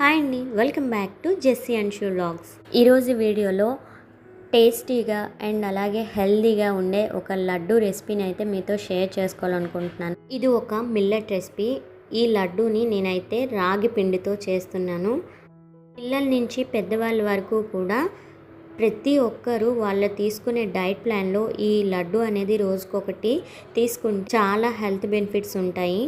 Hi అండి welcome back to Jessie and shoe logs ఈరోజు వీడియోలో టేస్టీగా అండ్ అలాగే హెల్దీగా ఉండే ఒక లడ్డు రెసిపీని అయితే మీతో షేర్ చేసుకోవాలనుకుంటున్నాను. ఇది ఒక మిల్లెట్ రెసిపీ. ఈ లడ్డూని నేనైతే రాగి పిండితో చేస్తున్నాను. పిల్లల నుంచి పెద్దవాళ్ళ వరకు కూడా ప్రతి ఒక్కరూ వాళ్ళు తీసుకునే డైట్ ప్లాన్లో ఈ లడ్డు అనేది రోజుకొకటి తీసుకుంటే చాలా హెల్త్ బెనిఫిట్స్ ఉంటాయి.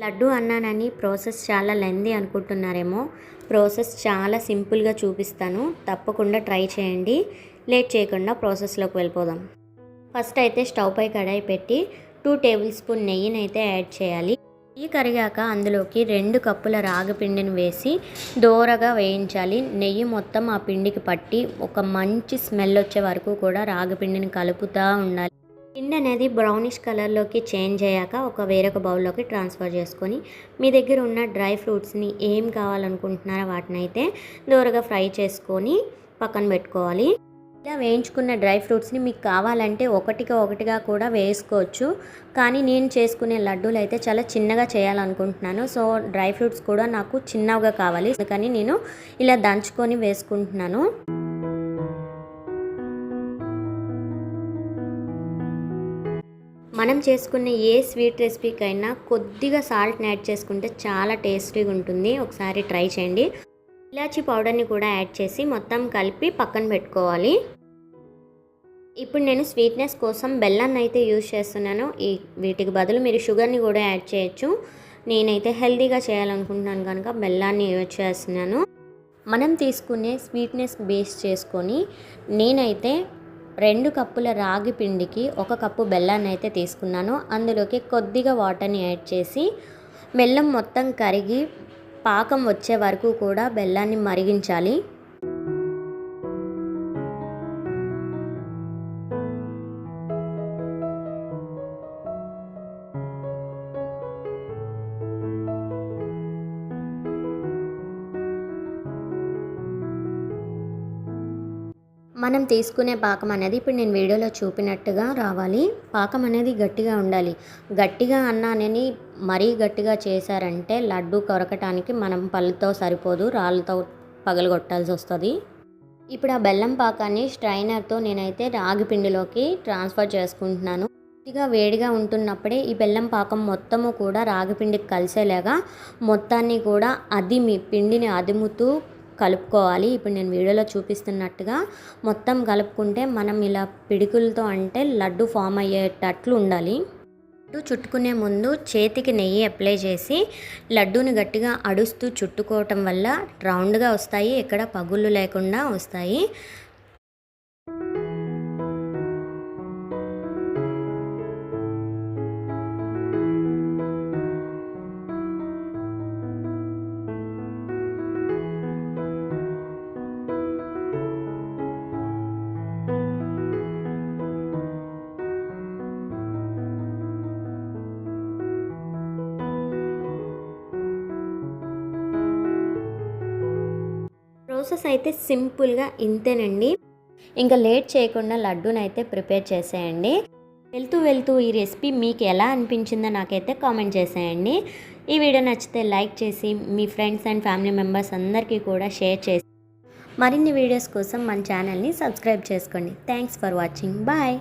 లడ్డు అన్నానని ప్రాసెస్ చాలా లెందీ అనుకుంటున్నారేమో. ప్రాసెస్ చాలా సింపుల్గా చూపిస్తాను. తప్పకుండా ట్రై చేయండి. లేట్ చేయకుండా ప్రాసెస్లోకి వెళ్ళిపోదాం. ఫస్ట్ అయితే స్టవ్ పై కడాయి పెట్టి టూ టేబుల్ స్పూన్ నెయ్యిని అయితే యాడ్ చేయాలి. నెయ్యి కరిగాక అందులోకి రెండు కప్పుల రాగి పిండిని వేసి దోరగా వేయించాలి. నెయ్యి మొత్తం ఆ పిండికి పట్టి ఒక మంచి స్మెల్ వచ్చే వరకు కూడా రాగి పిండిని కలుపుతూ ఉండాలి. పిండి అనేది బ్రౌనిష్ కలర్లోకి చేంజ్ అయ్యాక ఒక వేరొక బౌల్లోకి ట్రాన్స్ఫర్ చేసుకొని మీ దగ్గర ఉన్న డ్రై ఫ్రూట్స్ని ఏం కావాలనుకుంటున్నారో వాటిని అయితే దూరగా ఫ్రై చేసుకొని పక్కన పెట్టుకోవాలి. ఇలా వేయించుకున్న డ్రై ఫ్రూట్స్ని మీకు కావాలంటే ఒకటిగా ఒకటిగా కూడా వేసుకోవచ్చు. కానీ నేను చేసుకునే లడ్డూలు అయితే చాలా చిన్నగా చేయాలనుకుంటున్నాను. సో డ్రై ఫ్రూట్స్ కూడా నాకు చిన్నగా కావాలి. అందుకని నేను ఇలా దంచుకొని వేసుకుంటున్నాను. మనం చేసుకునే ఏ స్వీట్ రెసిపీకైనా కొద్దిగా సాల్ట్ని యాడ్ చేసుకుంటే చాలా టేస్టీగా ఉంటుంది. ఒకసారి ట్రై చేయండి. ఇలాచీ పౌడర్ని కూడా యాడ్ చేసి మొత్తం కలిపి పక్కన పెట్టుకోవాలి. ఇప్పుడు నేను స్వీట్నెస్ కోసం బెల్లాన్ని అయితే యూజ్ చేస్తున్నాను. ఈ వీటికి బదులు మీరు షుగర్ని కూడా యాడ్ చేయొచ్చు. నేనైతే హెల్తీగా చేయాలనుకుంటున్నాను కనుక బెల్లాన్ని యూజ్ చేస్తున్నాను. మనం తీసుకునే స్వీట్నెస్ బేస్ చేసుకొని నేనైతే రెండు కప్పుల రాగి పిండికి ఒక కప్పు బెల్లాన్ని అయితే తీసుకున్నాను. అందులోకి కొద్దిగా వాటర్ని యాడ్ చేసి బెల్లం మొత్తం కరిగి పాకం వచ్చే వరకు కూడా బెల్లాన్ని మరిగించాలి. మనం తీసుకునే పాకం అనేది ఇప్పుడు నేను వీడియోలో చూపినట్టుగా రావాలి. పాకం అనేది గట్టిగా ఉండాలి. గట్టిగా అన్నానని మరీ గట్టిగా చేశారంటే లడ్డు కొరకటానికి మనం పళ్ళతో సరిపోదు రాళ్ళతో పగలగొట్టాల్సి వస్తుంది. ఇప్పుడు ఆ బెల్లం పాకాన్ని స్ట్రైనర్తో నేనైతే రాగి పిండిలోకి ట్రాన్స్ఫర్ చేసుకుంటున్నాను. కొద్దిగా వేడిగా ఉంటున్నప్పుడే ఈ బెల్లం పాకం మొత్తము కూడా రాగి పిండికి కలిసేలాగా మొత్తాన్ని కూడా అదిమి పిండిని అదిముతూ కలుపుకోవాలి. ఇప్పుడు నేను వీడియోలో చూపిస్తున్నట్టుగా మొత్తం కలుపుకుంటే మనం ఇలా పిడికులతో అంటే లడ్డు ఫామ్ అయ్యేటట్లు ఉండాలి. లడ్డు చుట్టుకునే ముందు చేతికి నెయ్యి అప్లై చేసి లడ్డూని గట్టిగా అడుస్తూ చుట్టుకోవటం వల్ల రౌండ్గా వస్తాయి. ఎక్కడ పగుళ్ళు లేకుండా వస్తాయి. ప్రాసెస్ అయితే సింపుల్గా ఇంతేనండి. ఇంకా లేట్ చేయకుండా లడ్డూని అయితే ప్రిపేర్ చేసేయండి. వెళ్తూ వెళ్తూ ఈ రెసిపీ మీకు ఎలా అనిపించిందో నాకైతే కామెంట్ చేసేయండి. ఈ వీడియో నచ్చితే లైక్ చేసి మీ ఫ్రెండ్స్ అండ్ ఫ్యామిలీ మెంబర్స్ అందరికీ కూడా షేర్ చేసి మరిన్ని వీడియోస్ కోసం మన ఛానల్ని సబ్స్క్రైబ్ చేసుకోండి. Thanks for watching. బాయ్.